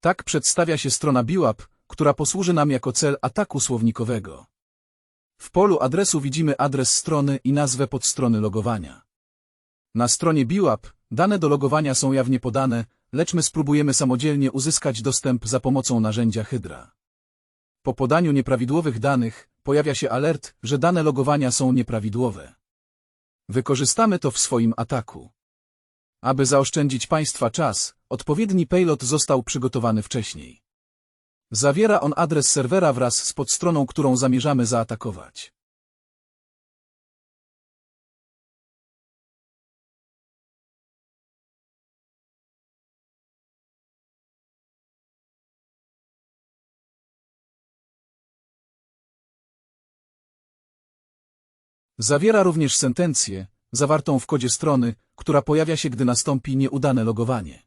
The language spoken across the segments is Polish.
Tak przedstawia się strona BIWAP, która posłuży nam jako cel ataku słownikowego. W polu adresu widzimy adres strony i nazwę podstrony logowania. Na stronie BIWAP dane do logowania są jawnie podane, lecz my spróbujemy samodzielnie uzyskać dostęp za pomocą narzędzia Hydra. Po podaniu nieprawidłowych danych pojawia się alert, że dane logowania są nieprawidłowe. Wykorzystamy to w swoim ataku. Aby zaoszczędzić Państwa czas, odpowiedni payload został przygotowany wcześniej. Zawiera on adres serwera wraz z podstroną, którą zamierzamy zaatakować. Zawiera również sentencję, zawartą w kodzie strony, która pojawia się, gdy nastąpi nieudane logowanie.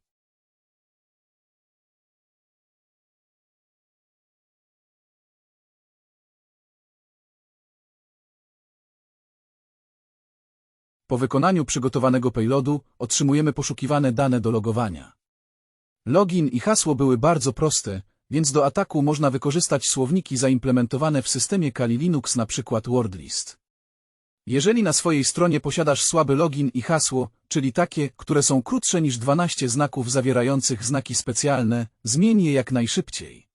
Po wykonaniu przygotowanego payloadu otrzymujemy poszukiwane dane do logowania. Login i hasło były bardzo proste, więc do ataku można wykorzystać słowniki zaimplementowane w systemie Kali Linux np. WordList. Jeżeli na swojej stronie posiadasz słaby login i hasło, czyli takie, które są krótsze niż 12 znaków zawierających znaki specjalne, zmień je jak najszybciej.